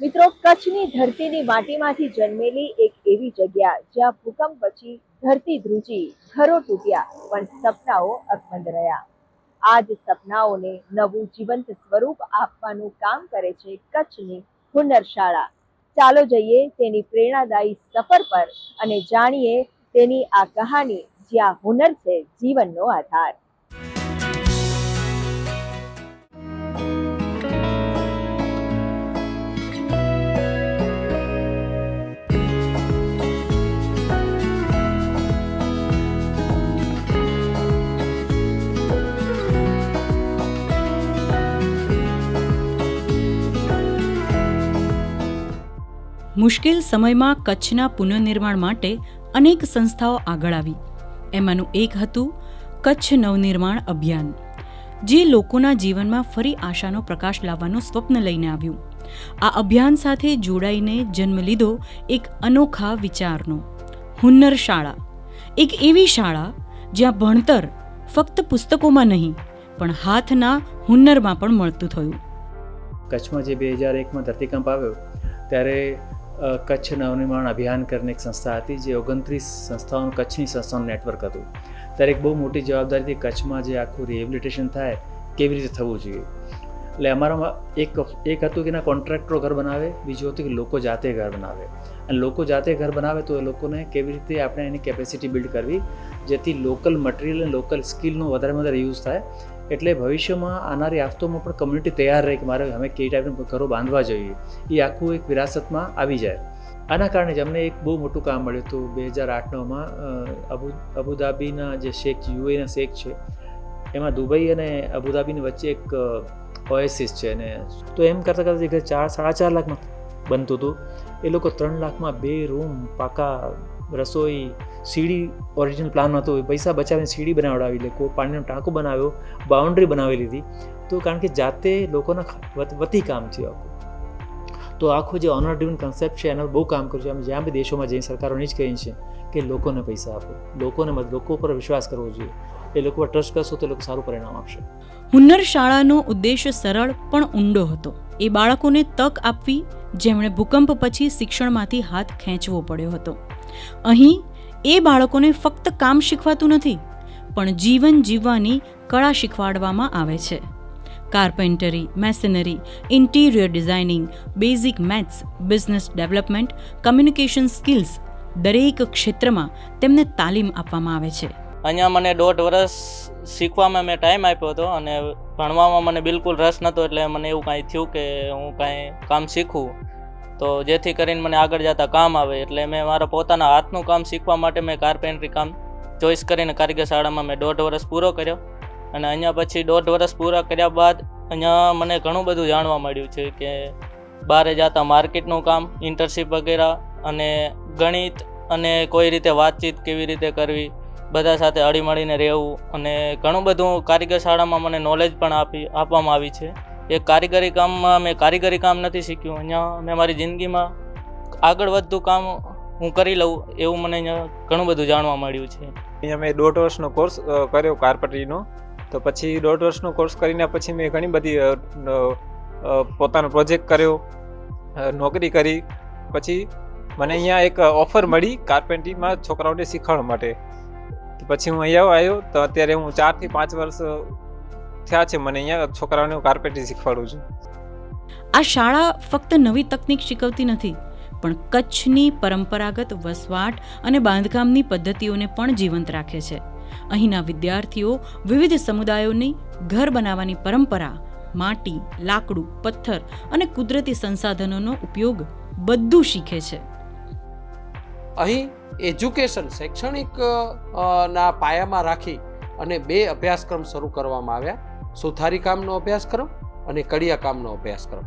મિત્રો, કચ્છની ધરતીની માટીમાંથી જન્મેલી એક એવી જગ્યા જ્યાં ભૂકંપ પછી ધરતી ધ્રુજી, ઘરો તૂટ્યા, પણ સપનાઓ અકબંધ રહ્યા. આ જ સપનાઓને નવું જીવંત સ્વરૂપ આપવાનું કામ કરે છે કચ્છની હુનર શાળા ચાલો જઈએ તેની પ્રેરણાદાયી સફર પર અને જાણીએ તેની આ કહાની, જ્યાં હુનર છે જીવનનો આધાર. મુશ્કેલ સમયમાં કચ્છના પુનઃનિર્માણ માટે અનેક સંસ્થાઓ આગળ આવી. એમાંનું એક હતું કચ્છ નવનિર્માણ અભિયાન, જે લોકોના જીવનમાં ફરી આશાનો પ્રકાશ લાવવાનું સ્વપ્ન લઈને આવ્યું. આ અભિયાન સાથે જોડાઈને જન્મ લીધો એક અનોખા વિચારનો, હુન્નર શાળા. એક એવી શાળા જ્યાં ભણતર ફક્ત પુસ્તકોમાં નહીં, પણ હાથના હુન્નરમાં પણ મળતું થયું. કચ્છમાં જે બે હજાર એકમાં ધરતીકંપ આવ્યો, ત્યારે કચ્છ નવનિર્માણ અભિયાન કરીને એક સંસ્થા હતી જે ઓગણત્રીસ સંસ્થાઓનું કચ્છની સંસ્થાઓનું નેટવર્ક હતું. ત્યારે એક બહુ મોટી જવાબદારીથી કચ્છમાં જે આખું રિહેબિલિટેશન થાય કેવી રીતે થવું જોઈએ? એટલે અમારામાં એક એક હતું કે ના કોન્ટ્રાક્ટરો ઘર બનાવે, બીજું હતું કે લોકો જાતે ઘર બનાવે. અને લોકો જાતે ઘર બનાવે તો એ લોકોને કેવી રીતે આપણે એની કેપેસિટી બિલ્ડ કરવી, જેથી લોકલ મટીરિયલ અને લોકલ સ્કિલનો વધારે વધારે યુઝ થાય એટલે ભવિષ્યમાં આવનારી આફતોમાં પણ કમ્યુનિટી તૈયાર રહે કે મારે અમે કઈ ટાઈપના ઘરો બાંધવા જોઈએ, એ આખું એક વિરાસતમાં આવી જાય. આના કારણે જ અમને એક બહુ મોટું કામ મળ્યું હતું બે હજાર આઠ નવમાં અબુ, અબુધાબીના જે શેખ યુએના શેખ છે, એમાં દુબઈ અને અબુધાબીની વચ્ચે એક ઓએસિસ છે અને તો એમ કરતાં કરતાં જે ચાર, સાડા ચાર લાખમાં બનતું હતું. એ લોકો ત્રણ લાખમાં બે રૂમ પાકા રસોઈ સીડી ઓરિજિનલ પ્લાન હતો એ પૈસા બચાવીને સીડી બનાવડાવી લે કોઈ પાણીનો ટાંકો બનાવ્યો બાઉન્ડ્રી બનાવી લીધી. તો કારણ કે જાતે લોકોના વત- કામ છે આખું. તો આખો જે ઓનર ડ્રીવન કન્સેપ્ટ છે, એનો બહુ કામ કર્યું છે. અમે જ્યાં બી દેશોમાં જઈને સરકારોને જ કહીએ છીએ કે લોકોને પૈસા આપો. લોકોને લોકો પર વિશ્વાસ કરવો જોઈએ. એ લોકો પર ટ્રસ્ટ કરશો તો લોકો સારું પરિણામ આપશે. હુન્નર શાળાનો ઉદ્દેશ્ય સરળ પણ ઊંડો હતો. એ બાળકોને તક આપવી, જેમણે ભૂકંપ પછી શિક્ષણમાંથી હાથ ખેંચવો પડ્યો હતો. અહીં એ બાળકોને ફક્ત કામ શીખવાતું નથી, પણ જીવન જીવવાની કળા શીખવાડવામાં આવે છે. Carpentry, masonry, interior designing, basic maths, business development, communication skills દરેક ક્ષેત્રમાં તેમને તાલીમ આપવામાં આવે છે. અહીંયા મને દોઢ વર્ષ શીખવામાં મેં ટાઈમ આપ્યો હતો અને ભણવામાં મને બિલકુલ રસ નહોતો એટલે મને એવું કાંઈ થયું કે હું કાંઈ કામ શીખું. તો જેથી કરીને મને આગળ જતાં કામ આવે એટલે મેં મારા પોતાના હાથનું કામ શીખવા માટે મેં કાર્પેન્ટ્રી કામ ચોઈસ કરીને કારીગર શાળામાં મેં દોઢ વર્ષ પૂરો કર્યો. અને અહીંયા પછી દોઢ વર્ષ પૂરા કર્યા બાદ અહીંયા મને ઘણું બધું જાણવા મળ્યું છે કે બહારે જતા માર્કેટનું કામ ઇન્ટર્નશીપ વગેરે અને ગણિત અને કોઈ રીતે વાતચીત કેવી રીતે કરવી, બધા સાથે અડીમળીને રહેવું અને ઘણું બધું કારીગર શાળામાં મને નોલેજ પણ આપી, આપવામાં આવી છે. એ કારીગરી કામમાં મેં કારીગરી કામ નથી શીખ્યું. અહીંયા મેં મારી જિંદગીમાં આગળ વધતું કામ હું કરી લઉં એવું મને અહીંયા ઘણું બધું જાણવા મળ્યું છે. અહીંયા મેં દોઢ વર્ષનો કોર્સ કર્યો કારપટરીનો તો પછી દોઢ વર્ષનો કોર્સ કરીને પછી મેં ઘણી બધી પોતાનો પ્રોજેક્ટ કર્યો નોકરી કરી. પછી મને અહીંયા એક ઓફર મળી કાર્પેન્ટરીમાં છોકરાઓને શીખવાડવા માટે. પછી હું અહીંયા આવ્યો. તો અત્યારે હું ચારથી પાંચ વર્ષ થયા છે. મને અહીંયા છોકરાઓને હું કાર્પેન્ટરી શીખવાડું છું. આ શાળા ફક્ત નવી તકનીક શીખવતી નથી પણ કચ્છની પરંપરાગત વસવાટ અને બાંધકામની પદ્ધતિઓને પણ જીવંત રાખે છે. અહીંના વિદ્યાર્થીઓ વિવિધ સમુદાયોની ઘર બનાવવાની પરંપરા માટી લાકડું પથ્થર અને કુદરતી સંસાધનોનો ઉપયોગ બધું શીખે છે. અહીં એજ્યુકેશન શૈક્ષણિક ના પાયામાં રાખી અને બે અભ્યાસક્રમ શરૂ કરવામાં આવ્યા. સુથારી કામનો અભ્યાસ કરો અને કડિયા કામનો અભ્યાસ કરો.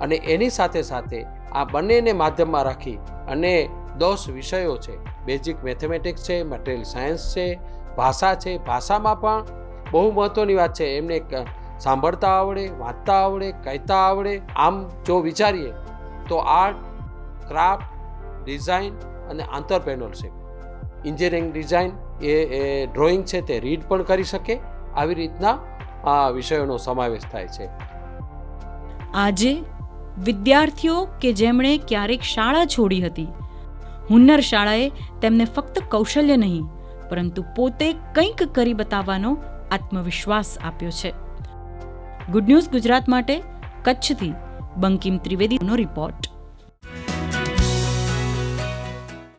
અને એની સાથે સાથે આ બંનેને માધ્યમમાં રાખી અને દસ વિષયો છે બેઝિક મેથેમેટિક્સ છે મટીરિયલ સાયન્સ છે, ભાષા છે, ભાષામાં પણ બહુ મહત્ત્વની વાત છે. એમને સાંભળતા આવડે, વાંચતા આવડે, કહેતા આવડે. આમ જો વિચારીએ તો આર્ટ, ક્રાફ્ટ, ડિઝાઇન અને આંતરપ્રેનરશિપ. એન્જિનિયરિંગ ડિઝાઇન એ ડ્રોઈંગ છે તે રીડ પણ કરી શકે, આવી રીતના આ વિષયોનો સમાવેશ થાય છે. આજે વિદ્યાર્થીઓ કે જેમણે ક્યારેક શાળા છોડી હતી, હુન્નર શાળાએ તેમને ફક્ત કૌશલ્ય નહીં, પરંતુ પોતે કંઈક કરી બતાવવાનો આત્મવિશ્વાસ આપ્યો છે. ગુડ ન્યૂઝ ગુજરાત માટે, કચ્છથી બંકિમ ત્રિવેદીનો રિપોર્ટ.